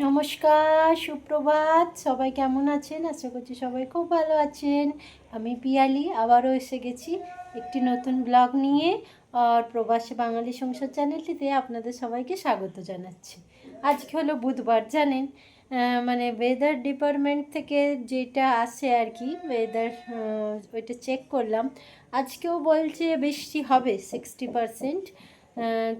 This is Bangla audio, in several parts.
নমস্কার, সুপ্রভাত। সবাই কেমন আছেন? আশা করছি সবাই খুব ভালো আছেন। আমি পিয়ালি, আবারও এসে গেছি একটি নতুন ব্লগ নিয়ে আর প্রবাসী বাঙালি সংসার চ্যানেলটিতে আপনাদের সবাইকে স্বাগত জানাচ্ছি। আজকে হলো বুধবার, জানেন? মানে ওয়েদার ডিপার্টমেন্ট থেকে যেটা আসে আর কি ওয়েদার ওইটা চেক করলাম। আজকেও বলছে বৃষ্টি হবে সিক্সটি পারসেন্ট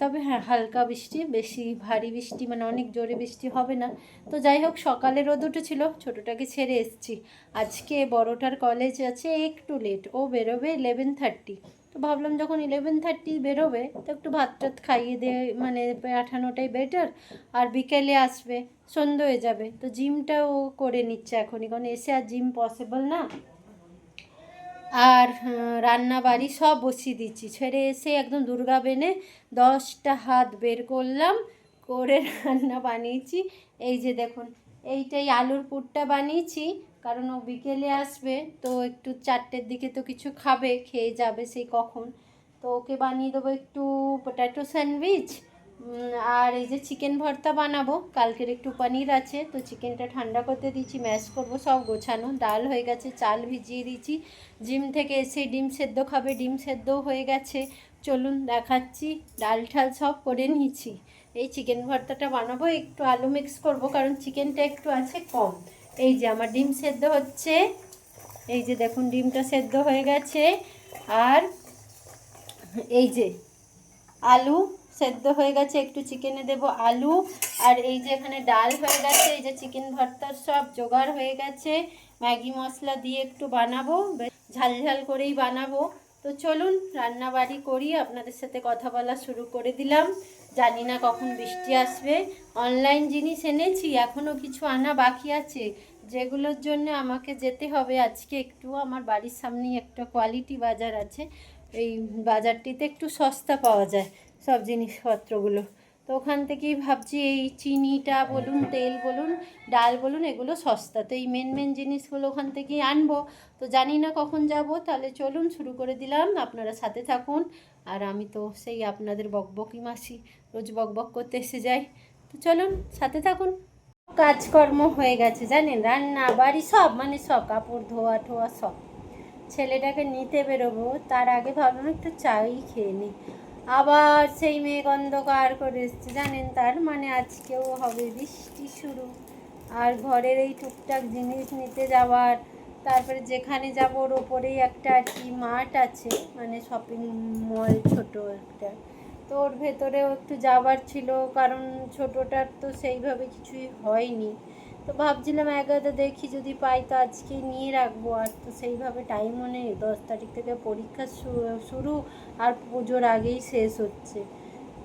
তবে হ্যাঁ হালকা বৃষ্টি, বেশি ভারী বৃষ্টি মানে অনেক জোরে বৃষ্টি হবে না। তো যাই হোক, সকালে রোদ উঠেছিল, ছোটোটাকে ছেড়ে এসেছি। আজকে বড়টার কলেজ আছে, একটু লেট ও বেরোবে ইলেভেন থার্টি তো ভাবলাম যখন ইলেভেন থার্টি বেরোবে, তো একটু ভাত টাত খাইয়ে দিয়ে মানে পাঠানোটাই বেটার আর বিকেলে আসবে সন্ধ্যে হয়ে যাবে। তো জিমটাও করে নিচ্ছে এখনই, কারণ এসে আর জিম পসিবল না। আর রান্না বাড়ি সব বসিয়ে দিচ্ছি। ছেড়ে এসে একদম দুর্গা বেনে দশটা হাত বের করলাম, করে রান্না বানিয়েছি। এই যে দেখুন, এইটাই আলুর পুরটা বানিয়েছি, কারণ ও বিকেলে আসবে, তো একটু চারটের দিকে তো কিছু খাবে, খেয়ে যাবে সেই কখন। তো ওকে বানিয়ে দেবো একটু পটাটো স্যান্ডউইচ আর এই যে চিকেন ভর্তা বানাবো, কালকের একটু পনির আছে, তো চিকেনটা ঠান্ডা করতে দিচ্ছি, ম্যাশ করব, সব গোছানো, ডাল হয়ে গেছে, চাল ভিজিয়ে দিয়েছি জিম থেকে এসে ডিম সেদ্ধ খাবে, ডিম সেদ্ধও হয়ে গেছে, চলুন দেখাচ্ছি, ডাল ঠাল সব করে নিয়েছি, এই চিকেন ভর্তাটা বানাবো, একটু আলু মিক্স করব, কারণ চিকেনটা একটু আছে কম, এই যে আমার ডিম সেদ্ধ হচ্ছে, এই যে দেখুন ডিমটা সেদ্ধ হয়ে গেছে, আর এই যে আলু সেদ্ধ হয়ে গেছে, একটু চিকেনে দেব আলু। আর এই যে এখানে ডাল হয়ে গেছে, এই যে চিকেন ভর্তার সব জোগাড় হয়ে গেছে। ম্যাগি মশলা দিয়ে একটু বানাবো ঝাল ঝাল করেই বানাবো। তো চলুন রান্না বাড়ি করি, আপনাদের সাথে কথা বলা শুরু করে দিলাম। জানি না কখন বৃষ্টি আসবে। অনলাইন জিনিস এনেছি এখনও কিছু আনা বাকি আছে। যেগুলোর জন্য আমাকে যেতে হবে আজকে একটু আমার বাড়ির সামনেই একটা কোয়ালিটি বাজার আছে। এই বাজারটিতে একটু সস্তা পাওয়া যায়। সব জিনিসপত্রগুলো। তো ওখান থেকেই ভাবছি এই চিনিটা বলুন, তেল বলুন, ডাল বলুন, এগুলো সস্তা। তো এই মেন মেন জিনিসগুলো ওখান থেকেই আনব। তো জানি না কখন যাব, তাহলে চলুন শুরু করে দিলাম। আপনারা সাথে থাকুন। আর আমি তো সেই আপনাদের বকবকি মাসি, রোজ বকবক করতে এসে যাই। তো চলুন, সাথে থাকুন। কাজকর্ম হয়ে গেছে, জানেন? রান্না, বাড়ি সব মানে সব, কাপড় ধোয়া ঠোয়া সব। ছেলেটাকে নিতে বেরোবো, তার আগে ভাবলাম একটু চাই খেয়ে নিই। আবার সেই মেঘ অন্ধকার করে এসছে। জানেন তার? মানে আজকেও হবে বৃষ্টি শুরু। আর ঘরের এই টুকটাক জিনিস নিতে যাওয়ার, তারপরে যেখানে যাব ওর ওপরেই একটা আর কি মাঠ আছে মানে শপিং মল ছোট একটা। তো ওর ভেতরেও একটু যাবার ছিল, কারণ ছোটোটার তো সেইভাবে কিছুই হয়নি। তো ভাবছিলাম এগারোটা দেখি যদি পাই তো আজকে নিয়ে রাখব। আর তো সেইভাবে টাইমও নেই। দশ তারিখ থেকে পরীক্ষা শুরু আর পুজোর আগেই শেষ হচ্ছে।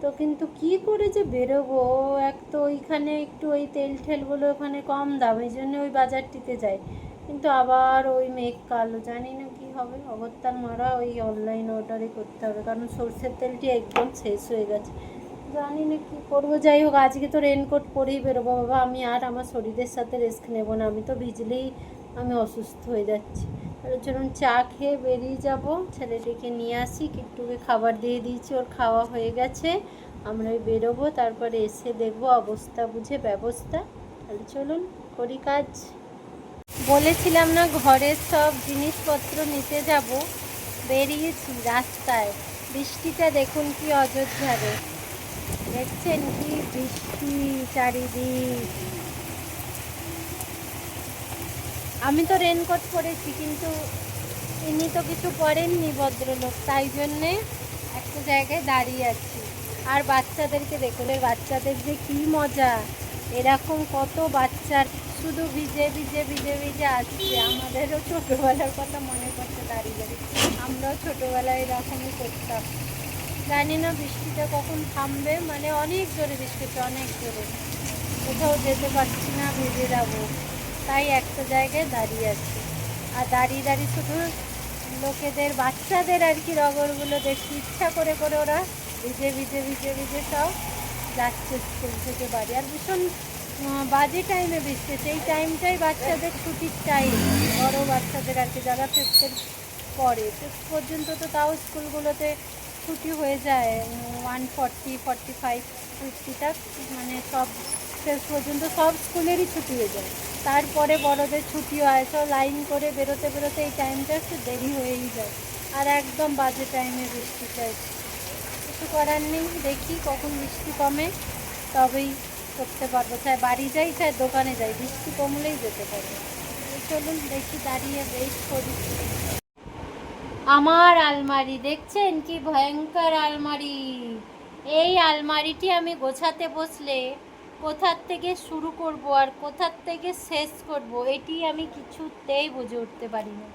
তো কিন্তু কি করে যে বেরোবো? এক তো ওইখানে একটু ওই তেল ঠেলগুলো ওখানে কম দাম, এই জন্য ওই বাজারটিতে যাই। কিন্তু আবার ওই মেঘ কালো, জানি না কি হবে। অবতার মারা ওই অনলাইন অর্ডারই করতে হবে। কারণ সর্ষের তেলটি একদম শেষ হয়ে গেছে। জানি না কী করব। যাই হোক, আজকে তো রেনকোট পরেই বেরোবো। বাবা, আমি আর আমার শরীরের সাথে রিস্ক নেব না। আমি তো ভিজলেই আমি অসুস্থ হয়ে যাচ্ছি। তাহলে চলুন চা খেয়ে বেরিয়ে যাব। ছেলেটিকে নিয়ে আসি। কিট্টুকে খাবার দিয়ে দিয়েছি। ওর খাওয়া হয়ে গেছে। আমরা বেরোবো। তারপরে এসে দেখব অবস্থা বুঝে ব্যবস্থা। তাহলে চলুন করি কাজ। বলেছিলাম না, ঘরের সব জিনিসপত্র নিতে যাব। বেরিয়েছি রাস্তায়। বৃষ্টিটা দেখুন কি অযোধ্যারে। দেখছেন কি বৃষ্টি চারিদিক? আমি তো রেনকোট পরেছি, কিন্তু ইনি তো কিছু পরেননি ভদ্রলোক, তাই জন্যে একটা জায়গায় দাঁড়িয়ে আছি। আর বাচ্চাদেরকে দেখুন বাচ্চাদের যে কি মজা! এরকম কত বাচ্চার শুধু ভিজে ভিজে ভিজে ভিজে আসছে। আমাদেরও ছোটোবেলার কথা মনে করতে দাঁড়িয়ে আমরাও ছোটোবেলায় এরকমই করতাম। জানি না বৃষ্টিটা কখন থামবে মানে অনেক জোরে বৃষ্টি হচ্ছে, অনেক জোরে। কোথাও যেতে পারছি না ভিজে যাব তাই একটা জায়গায় দাঁড়িয়ে আছি। আর দাঁড়িয়ে দাঁড়িয়ে শুধু লোকেদের, বাচ্চাদের আর কি রগরগুলো দেখি ইচ্ছা করে করে ওরা ভিজে ভিজে ভিজে ভিজে সব যাচ্ছে স্কুল থেকে বাড়ি। আর ভীষণ বাজে টাইমে বৃষ্টি সেই টাইমটাই বাচ্চাদের ছুটির টাইম বড় বাচ্চাদের আর কি যারা ফিফথের পরে। পর্যন্ত তো তাও স্কুলগুলোতে ছুটি হয়ে যায়। One forty forty five fifty তাক মানে সব শেষ পর্যন্ত সব স্কুলেরই ছুটি হয়ে যায়। তারপরে বড়দের ছুটি হয় সব লাইন করে বেরোতে বেরোতে এই টাইমটা একটু দেরি হয়েই যায়। আর একদম বাজে টাইমে বৃষ্টি চাইছে কিছু করার নেই, দেখি কখন বৃষ্টি কমে, তবেই করতে পারব। চাই বাড়ি যাই চাই দোকানে যাই, বৃষ্টি কমলেই যেতে পারব। চলুন, দেখি দাঁড়িয়ে ওয়েট করি। আমার আলমারি, দেখছেন কি ভয়ঙ্কর আলমারি? এই আলমারিটি আমি গোছাতে বসলে কোথার থেকে শুরু করব আর কোথার থেকে শেষ করব, এটি আমি কিছুতেই বুঝে উঠতে পারি না।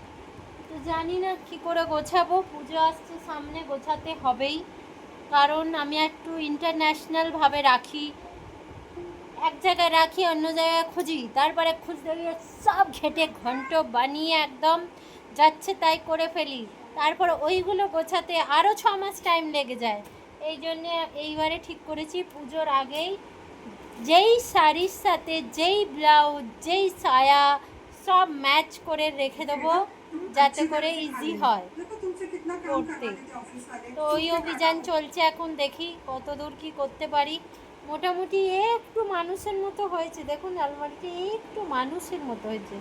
তো জানি না কী করে গোছাবো, পুজো আসছে সামনে, গোছাতে হবেই। কারণ আমি একটু ইন্টারন্যাশনালভাবে রাখি, এক জায়গায় রাখি, অন্য জায়গায় খুঁজি। তারপরে খুঁজতে গিয়ে সব ঘেটে ঘন্ট বানিয়ে একদম যাচ্ছে তাই করে ফেলি। তারপর ওইগুলো গোছাতে আরও ছ মাস টাইম লেগে যায়। এই জন্যে এইবারে ঠিক করেছি পুজোর আগেই যেই শাড়ির সাথে যেই ব্লাউজ যেই সায়া সব ম্যাচ করে রেখে দেবো যাতে করে ইজি হয়। করতে। তো ওই অভিযান চলছে এখন দেখি কত দূর কী করতে পারি। মোটামুটি একটু মানুষের মতো হয়েছে। দেখুন আলমারিটি একটু মানুষের মতো হয়েছে।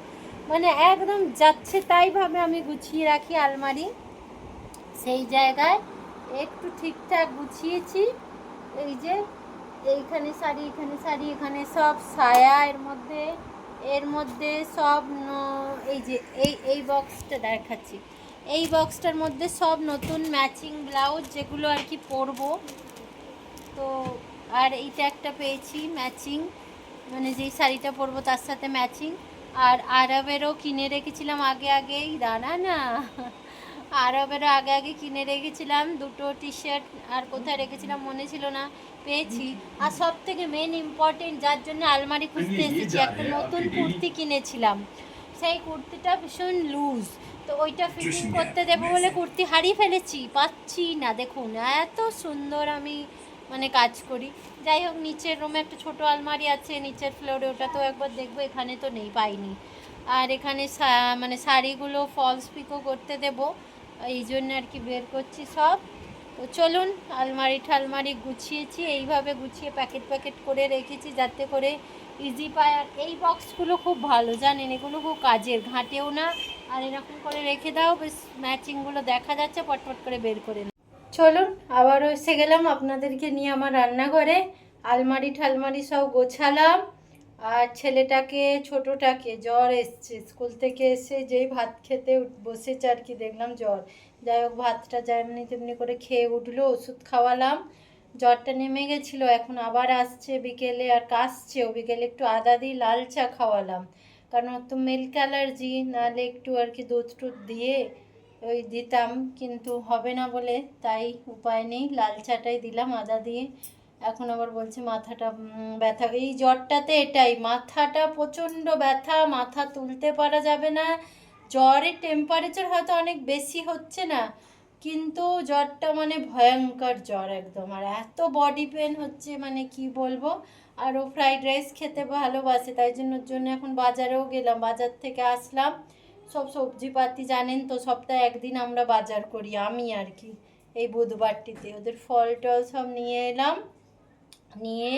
মানে একদম যাচ্ছে তাইভাবে আমি গুছিয়ে রাখি আলমারি। সেই জায়গায় একটু ঠিকঠাক গুছিয়েছি। এই যে এইখানে শাড়ি, এখানে শাড়ি, এখানে সব সায়া এর মধ্যে এর মধ্যে সব এই যে এই এই বক্সটা দেখাচ্ছি। এই বক্সটার মধ্যে সব নতুন ম্যাচিং ব্লাউজ যেগুলো আর কি পরবো। তো আর এইটা একটা পেয়েছি ম্যাচিং মানে যেই শাড়িটা পরবো তার সাথে ম্যাচিং আর আরবেরও কিনে রেখেছিলাম আগে আগেই দাঁড়া না। আরবেরও আগে আগে কিনে রেখেছিলাম দুটো টি শার্ট আর কোথায় রেখেছিলাম মনে ছিল না পেয়েছি। আর সব থেকে মেন ইম্পর্টেন্ট যার জন্য আলমারি খুঁজতে এসেছি একটা নতুন কুর্তি কিনেছিলাম। সেই কুর্তিটা ভীষণ লুজ তো ওইটা ফিটিং করতে দেবো বলে কুর্তি হারিয়ে ফেলেছি পাচ্ছি না। দেখুন এত সুন্দর আমি মানে কাজ করি। যাই হোক, নিচের রুমে একটা ছোট আলমারি আছে, নিচের ফ্লোরে ওটা তো একবার দেখব, এখানে তো নেই, পাইনি। আর এখানে মানে শাড়িগুলো ফলস পিকো করতে দেবো, এই জন্য আর কি বের করছি সব। তো চলুন, আলমারি ঠালমারি গুছিয়েছি, এইভাবে গুছিয়ে প্যাকেট প্যাকেট করে রেখেছি, যাতে করে ইজি পায়। আর এই বক্সগুলো খুব ভালো, জানেন, এগুলো খুব কাজের, ঘাটেও না। আর এরকম করে রেখে দাও, বেশ ম্যাচিংগুলো দেখা যাচ্ছে, পটপট করে বের করে। চলুন আবারও এসে গেলাম আপনাদেরকে নিয়ে আমার রান্নাঘরে। আলমারি ঠালমারি সব গোছালাম। আর ছেলেটাকে, ছোটোটাকে জ্বর এসছে। স্কুল থেকে এসে যেই ভাত খেতে বসেছে আর কি, দেখলাম জ্বর। যাই হোক, ভাতটা যেমনি তেমনি করে খেয়ে উঠল, ওষুধ খাওয়ালাম। জ্বরটা নেমে গেছিল, এখন আবার আসছে বিকেলে আর কাশছেও বিকেলে একটু আদা দিয়ে লাল চা খাওয়ালাম। কারণ তো মিল্ক অ্যালার্জি নাহলে একটু আর কি দুধ টুধ দিয়ে ওই দিতাম, কিন্তু হবে না বলে তাই উপায় নেই। লাল চাটাই দিলাম আদা দিয়ে। এখন আবার বলছে মাথাটা ব্যথা। এই জ্বরটাতে এটাই, মাথাটা প্রচণ্ড ব্যথা, মাথা তুলতে পারা যাবে না। জ্বরের টেম্পারেচার হয়তো অনেক বেশি হচ্ছে না, কিন্তু জ্বরটা মানে ভয়ঙ্কর জ্বর একদম। আর এত বডি পেন হচ্ছে মানে কি বলব? আর ও ফ্রাইড রাইস খেতে ভালোবাসে, তাই জন্য জন্য এখন বাজারেও গেলাম। বাজার থেকে আসলাম। সব সবজিপাতি জানেন তো, সপ্তাহে একদিন আমরা বাজার করি, আমি আর কি। এই বুধবারটিতে। ওদের ফল টল সব নিয়ে এলাম, নিয়ে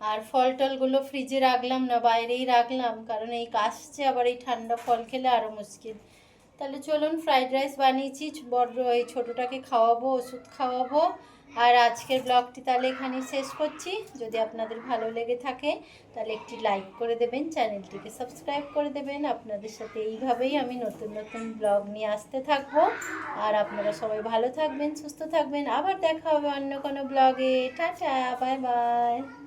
আর ফল টলগুলো ফ্রিজে রাখলাম না, বাইরেই রাখলাম, কারণ এই কাশছে, আবার এই ঠান্ডা ফল খেলে আরও মুশকিল। তাহলে চলুন ফ্রাইড রাইস বানিয়েছি, বড় এই ছোটোটাকে খাওয়াবো, ওষুধ খাওয়াবো আর আজকের ব্লগটি তাহলে এখানেই শেষ করছি। যদি আপনাদের ভালো লেগে থাকে, তাহলে একটি লাইক করে দেবেন, চ্যানেলটিকে সাবস্ক্রাইব করে দেবেন। আপনাদের সাথে এইভাবেই আমি নতুন নতুন ব্লগ নিয়ে আসতে থাকব। আর আপনারা সবাই ভালো থাকবেন, সুস্থ থাকবেন। আবার দেখা হবে অন্য কোনো ব্লগে। Tata, bye bye.